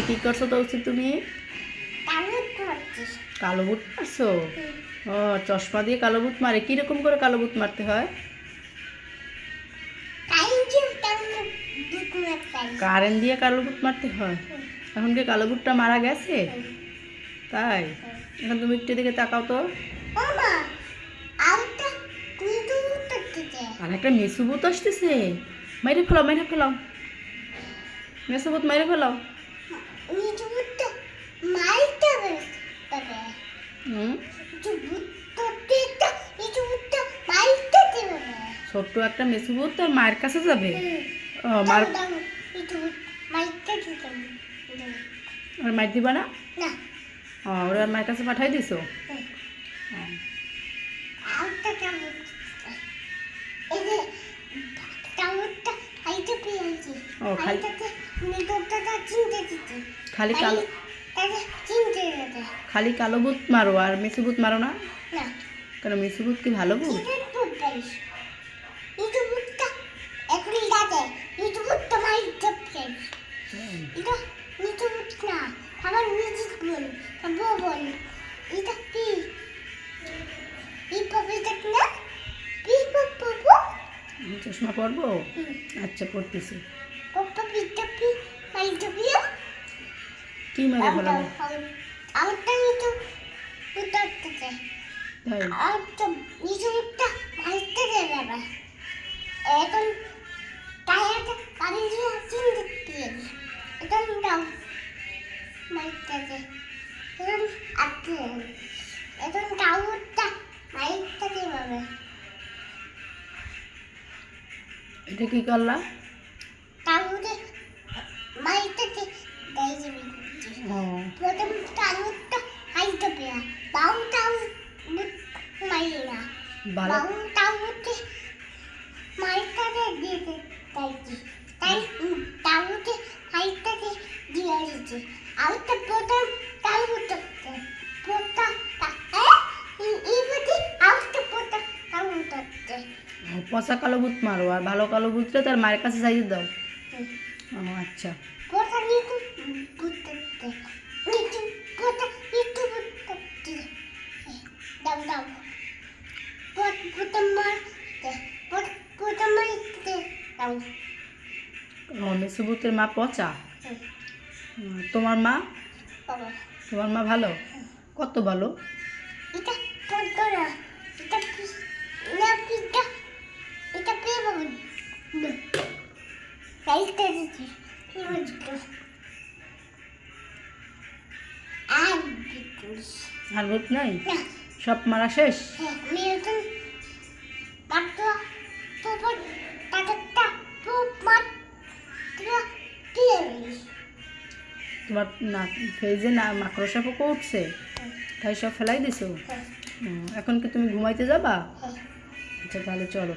এটা কি করছ তো উচিত তুমি? কালো বুট মারছো। ও চশমা দিয়ে কালো বুট মারে। কীরকম করে কালো বুট মারতে হয়? কারেন্ট দিয়ে কালো বুট মারতে হয়? এখন কি কালো বুটটা মারা গেছে? তাই? এখন তুমি একটু দিকে তাকাও তো। আর একটা মেসু বুট আসতেছে। মাইরে ফেলাও মাইরে ফেলাও। মেসু বুট মাইরে ফেলাও। ছোট্ট একটা মেসু বুট তোর মায়ের কাছে যাবে? মার আর মার দিবা না? ওরা মায়ের কাছে পাঠাই দিছো? ও, খালি কালো খালি কালো বুট মারো আর মেসু বুট মারো না? কেন মেসু বুট কি ভালো আমি চশমা পরবো? আচ্ছা পড়তেছি কি মারে ফেলাবো আউটটা নিচু বুটটাতে তাই আউটটা নিচু বুটটা মাইতে দেবে। আবার এখন টায়ারটা কালি দিয়ে চিনতে পেয়েছি এখন দাও মাইতে দে এখন আটকে এখন টাউটটা মাইতে দেবে। এটা কি করলা? ভালো। দে দিতে তাইছি তাই? দিয়ে প্রথম প্রথম টাউটটা ও, পচা কালো বুট মারো আর ভালো কালো বুটটা তার মায়ের কাছে যাই দাও। ও আচ্ছা। মারতে দাও ও মেসু বুটের মা পচা? তোমার মা? তোমার মা ভালো? কত ভালো? আর নাই? সব মারা শেষ? তোমার না ফেজে না মাকড়সা পোকা উঠছে তাই সব ফেলাই দিছো? হ্যাঁ। এখন কি তুমি ঘুমাইতে যাবা? হ্যাঁ। আচ্ছা তাহলে চলো।